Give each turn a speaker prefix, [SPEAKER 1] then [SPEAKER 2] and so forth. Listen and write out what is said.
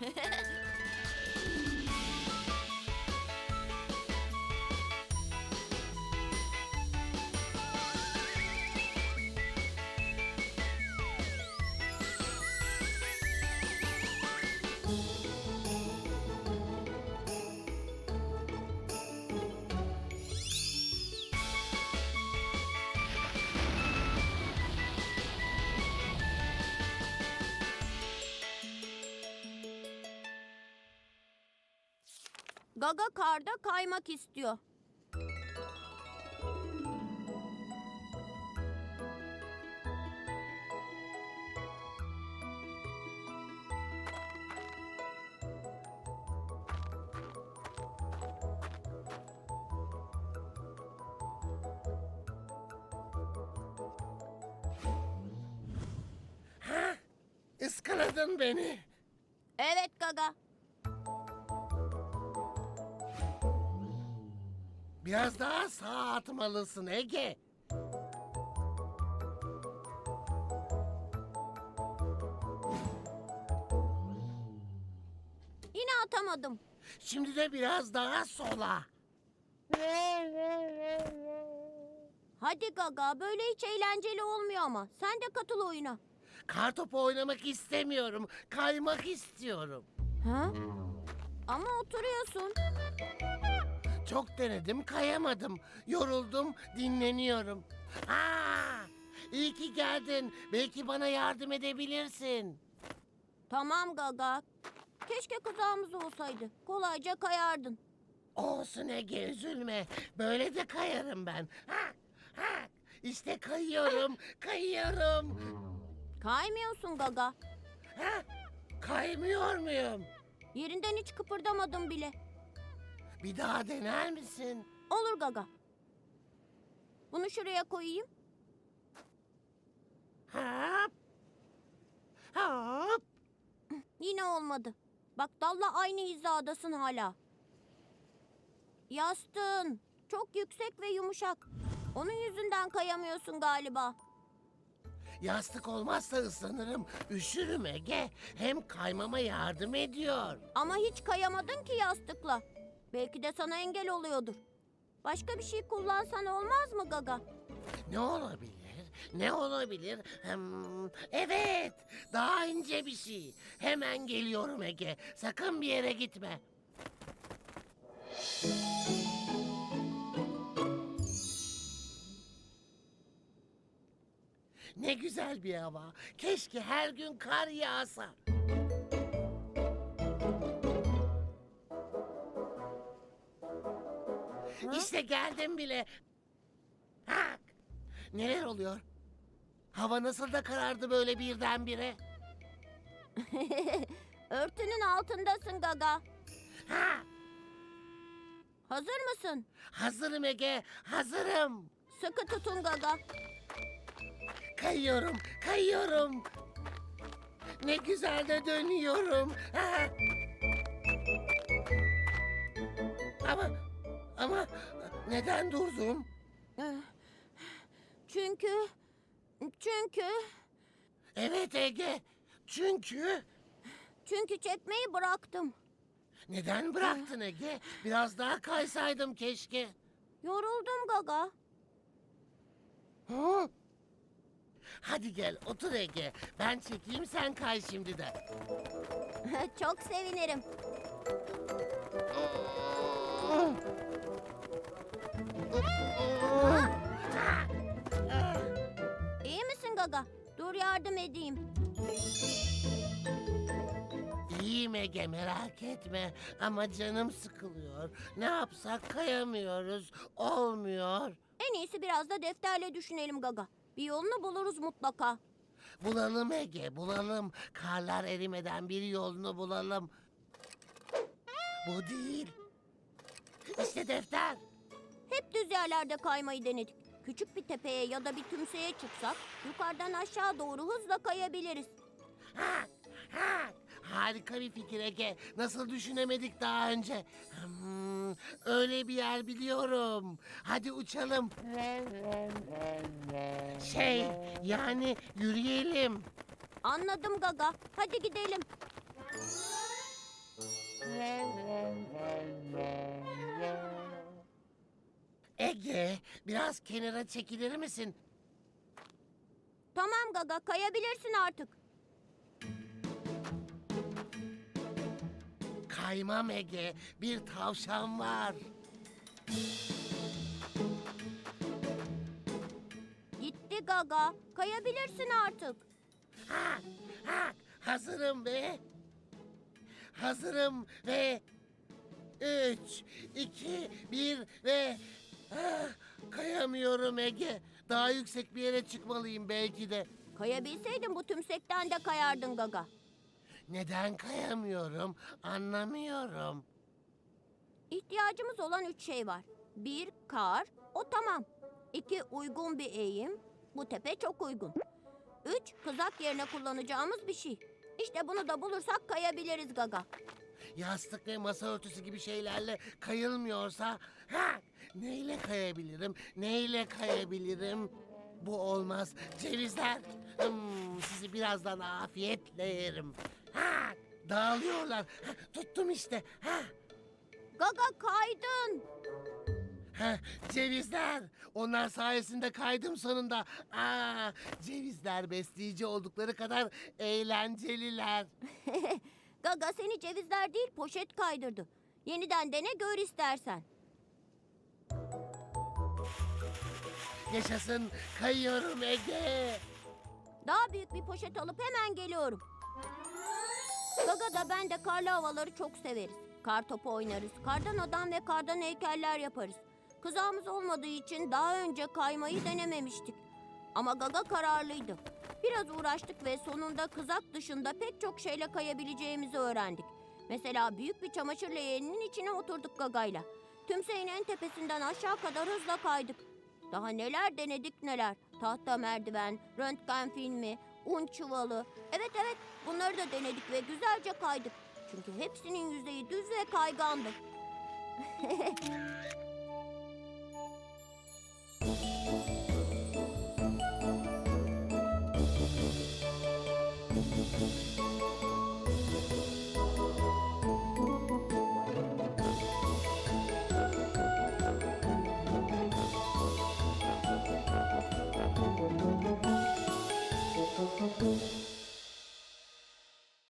[SPEAKER 1] Ha ha ha! Gaga karda kaymak istiyor.
[SPEAKER 2] Iskaladın beni.
[SPEAKER 1] Evet Gaga.
[SPEAKER 2] Biraz daha sağa atmalısın Ege.
[SPEAKER 1] Yine atamadım.
[SPEAKER 2] Şimdi de biraz daha sola.
[SPEAKER 1] Hadi Gaga böyle hiç eğlenceli olmuyor ama. Sen de katıl oyuna.
[SPEAKER 2] Kartopu oynamak istemiyorum. Kaymak istiyorum.
[SPEAKER 1] Ha? Ama oturuyorsun.
[SPEAKER 2] Çok denedim, kayamadım. Yoruldum, dinleniyorum. Aa! İyi ki geldin. Belki bana yardım edebilirsin.
[SPEAKER 1] Tamam Gaga. Keşke kızağımız olsaydı. Kolayca kayardın.
[SPEAKER 2] Olsun Ege, üzülme. Böyle de kayarım ben. Ha! Ha! İşte kayıyorum, kayıyorum.
[SPEAKER 1] Kaymıyorsun Gaga.
[SPEAKER 2] Ha! Kaymıyor muyum?
[SPEAKER 1] Yerinden hiç kıpırdamadın bile.
[SPEAKER 2] Bir daha dener misin?
[SPEAKER 1] Olur Gaga. Bunu şuraya koyayım.
[SPEAKER 2] Hop! Hop!
[SPEAKER 1] Yine olmadı. Bak dalla aynı hizadasın hala. Yastığın çok yüksek ve yumuşak. Onun yüzünden kayamıyorsun galiba.
[SPEAKER 2] Yastık olmazsa ıslanırım, üşürüm Ege. Hem kaymama yardım ediyor.
[SPEAKER 1] Ama hiç kayamadın ki yastıkla. Belki de sana engel oluyordur. Başka bir şey kullansan olmaz mı Gaga?
[SPEAKER 2] Ne olabilir? Ne olabilir? Hmm, evet, daha ince bir şey. Hemen geliyorum Ege. Sakın bir yere gitme. Ne güzel bir hava. Keşke her gün kar yağsa. İşte geldim bile. Ha! Neler oluyor? Hava nasıl da karardı böyle birdenbire?
[SPEAKER 1] Örtünün altındasın Gaga.
[SPEAKER 2] Ha!
[SPEAKER 1] Hazır mısın?
[SPEAKER 2] Hazırım Ege, hazırım.
[SPEAKER 1] Sıkı tutun Gaga.
[SPEAKER 2] Kayıyorum, kayıyorum. Ne güzel de dönüyorum. Ha! Ama, ama neden durdum?
[SPEAKER 1] Eh, Çünkü... Çünkü...
[SPEAKER 2] Evet Ege, çünkü...
[SPEAKER 1] Çünkü çekmeyi bıraktım.
[SPEAKER 2] Neden bıraktın Ege? Biraz daha kaysaydım keşke.
[SPEAKER 1] Yoruldum Gaga.
[SPEAKER 2] Hı? Hadi gel otur Ege. Ben çekeyim sen kay şimdi de.
[SPEAKER 1] Çok sevinirim. Dur yardım edeyim.
[SPEAKER 2] İyiyim Ege merak etme. Ama canım sıkılıyor. Ne yapsak kayamıyoruz. Olmuyor.
[SPEAKER 1] En iyisi biraz da defterle düşünelim Gaga. Bir yolunu buluruz mutlaka.
[SPEAKER 2] Bulalım Ege bulalım. Karlar erimeden bir yolunu bulalım. Bu değil. İşte defter.
[SPEAKER 1] Hep düz yerlerde kaymayı denedik. Küçük bir tepeye ya da bir tümseye çıksak yukarıdan aşağı doğru hızla kayabiliriz.
[SPEAKER 2] Ha, ha. Harika bir fikir Ege. Nasıl düşünemedik daha önce? Hmm, Öyle bir yer biliyorum. Hadi uçalım. Şey, yani yürüyelim.
[SPEAKER 1] Anladım Gaga. Hadi gidelim.
[SPEAKER 2] Biraz kenara çekilir misin?
[SPEAKER 1] Tamam Gaga kayabilirsin artık.
[SPEAKER 2] Kaymam Ege, bir tavşan var.
[SPEAKER 1] Gitti Gaga. Kayabilirsin artık.
[SPEAKER 2] Ha, ha, hazırım be. Hazırım ve... Üç, iki, bir ve... Ah, kayamıyorum Ege. Daha yüksek bir yere çıkmalıyım belki de.
[SPEAKER 1] Kayabilseydin bu tümsekten de kayardın Gaga.
[SPEAKER 2] Neden kayamıyorum anlamıyorum.
[SPEAKER 1] İhtiyacımız olan üç şey var. Bir, kar. O tamam. İki, uygun bir eğim. Bu tepe çok uygun. Üç, kızak yerine kullanacağımız bir şey. İşte bunu da bulursak kayabiliriz Gaga.
[SPEAKER 2] Yastık ve masa örtüsü gibi şeylerle kayılmıyorsa... Ha, neyle kayabilirim, neyle kayabilirim? Bu olmaz. Cevizler, hmm, sizi birazdan afiyetle yerim. Ha, dağılıyorlar. Ha, tuttum işte. Ha,
[SPEAKER 1] Gaga kaydın.
[SPEAKER 2] ha, cevizler. Onlar sayesinde kaydım sonunda. Aa, cevizler besleyici oldukları kadar eğlenceliler.
[SPEAKER 1] Gaga seni cevizler değil poşet kaydırdı. Yeniden dene gör istersen.
[SPEAKER 2] Yaşasın, kayıyorum Ege.
[SPEAKER 1] Daha büyük bir poşet alıp hemen geliyorum. Gaga da ben de karlı havaları çok severiz. Kar topu oynarız. Kardan adam ve kardan heykeller yaparız. Kızağımız olmadığı için daha önce kaymayı denememiştik. Ama Gaga kararlıydı. Biraz uğraştık ve sonunda kızak dışında pek çok şeyle kayabileceğimizi öğrendik. Mesela büyük bir çamaşır leğeninin içine oturduk Gaga'yla. Tümseyin en tepesinden aşağı kadar hızla kaydık. Daha neler denedik neler. Tahta merdiven, röntgen filmi, un çuvalı. Evet evet bunları da denedik ve güzelce kaydık. Çünkü hepsinin yüzeyi düz ve kaygandı.